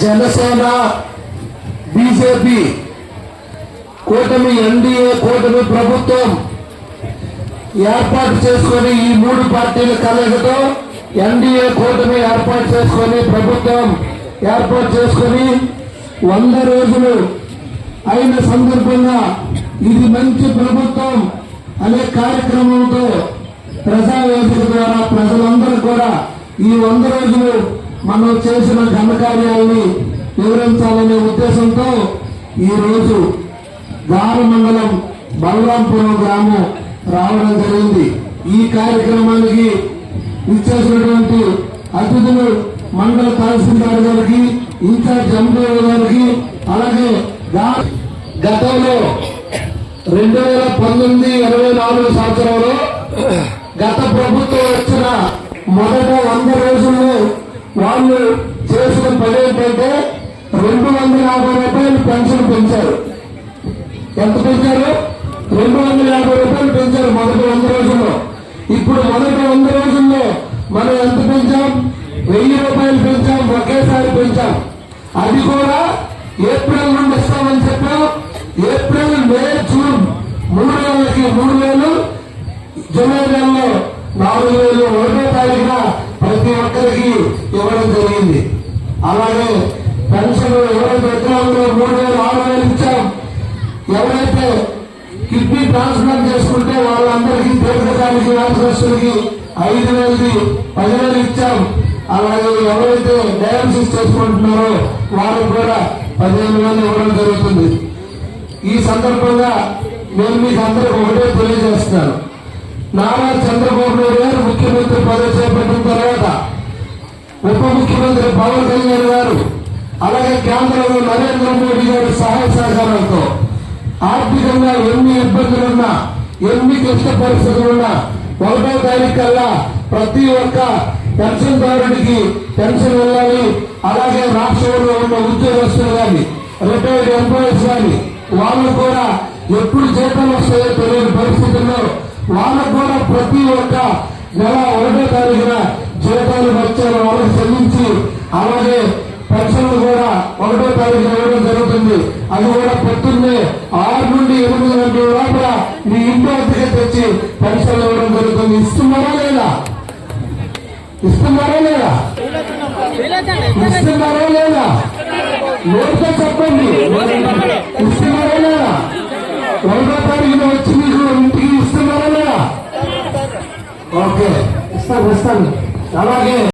Janasena BJP కూటమి NDA కూటమి ప్రభుత్వం ఏర్పాటు చేసుకొని ఈ మూడు పార్టీల కలయికతో ఎన్డీఏ కూటమి ఏర్పాటు చేసుకొని ప్రభుత్వం ఏర్పాటు చేసుకొని వంద రోజులు అయిన సందర్భంగా ఇది మంచి ప్రభుత్వం అనే కార్యక్రమంతో ప్రజావేదిక ద్వారా ప్రజలందరూ కూడా ఈ వంద రోజులు మనం చేసిన ఘనకార్యాలని వివరించాలనే ఉద్దేశంతో ఈ రోజు మండలం బలరాంపురం గ్రామం రావడం జరిగింది. ఈ కార్యక్రమానికి ఇచ్చేసినటువంటి అతిథులు మండల తహసీల్దార్ గారికి ఇన్ఛార్జ్ ఎంపీ గారికి అలాగే గతంలో రెండు వేల పంతొమ్మిది ఇరవై నాలుగు సంవత్సరంలో గత ప్రభుత్వం వచ్చిన మొదట వంద వాళ్ళు చేసిన పని ఏంటంటే రెండు వందల యాభై రూపాయలు పెన్షన్ పెంచారు. ఎంత పెంచారు? రెండు వందల యాభై రూపాయలు పెంచారు మొదటి వంద రోజుల్లో. ఇప్పుడు మొదటి వంద రోజుల్లో మనం ఎంత పెంచాం? వెయ్యి రూపాయలు పెంచాం ఒకేసారి పెంచాం. అది కూడా ఏప్రిల్ నుండి ఇస్తామని చెప్పాం. ఏప్రిల్ మే జూన్ మూడు నెలలకి మూడు వేలు జూలై నెలలో నాలుగు వేలు ఒకటో తారీఖున ప్రతి ఒక్కరికి ఇవ్వడం జరిగింది అలాగే పెన్షన్ ఎవరైతే ఎకరాల్లో మూడు వేలు ఆరు వేలు ఇచ్చాం. ఎవరైతే కిడ్నీ ట్రాన్స్ప్లాంట్ చేసుకుంటే వాళ్ళందరికీ దీర్ఘకాలిక వ్యాధిగ్రస్తులకి ఐదు వేలది పదివేలు ఇచ్చాం. అలాగే ఎవరైతే డయాలసిస్ చేసుకుంటున్నారో వాళ్ళకు కూడా పదిహేను వేలు ఇవ్వడం జరుగుతుంది. ఈ సందర్భంగా నేను మీకు అందరికి ఒకటే తెలియజేస్తున్నాను. నారా చంద్రబాబు నాయుడు గారు ముఖ్యమంత్రి పదవి చేపట్టిన తర్వాత ఉప ముఖ్యమంత్రి పవన్ కళ్యాణ్ గారు అలాగే కేంద్రంలో నరేంద్ర మోడీ గారి సహాయ సహకారాలతో ఆర్థికంగా ఎన్ని ఇబ్బందులున్నా ఎన్ని క్లిష్ట పరిస్థితులున్నా ఒకటో తారీఖు కల్లా ప్రతి ఒక్క పెన్షన్దారుడికి పెన్షన్ వెళ్ళాలి అలాగే రాష్ట్రంలో ఉన్న ఉద్యోగస్తులు కానీ రిటైర్డ్ ఎంప్లాయీస్ కానీ వాళ్ళు కూడా ఎప్పుడు జీతాలు వస్తాయో తెలియని పరిస్థితుల్లో వాళ్ళకు కూడా ప్రతి ఒక్క నెల ఒకటో తారీఖున రూపాయలు వచ్చారు వాళ్ళకి చెల్లించి అలాగే పెన్షన్లు కూడా ఒకటో తారీఖు ఇవ్వడం జరుగుతుంది. అది కూడా పొద్దున్నే ఆరు నుండి ఎనిమిది గంటల లోపల మీ ఇంటి వద్దకే తెచ్చి పెన్షన్లు ఇవ్వడం జరుగుతుంది. ఇస్తున్నారా లేదా? ఇస్తున్నారా లేదా? ఇస్తున్నారా లేదా? నోటితో చెప్పండి. ఇస్తున్నారా లేదా? ఒకటో తారీఖున వచ్చి మీకు ఇంటికి ఇస్తున్నారా లేదా? ఓకే. ఇస్తాను ఇస్తాను. అలాగే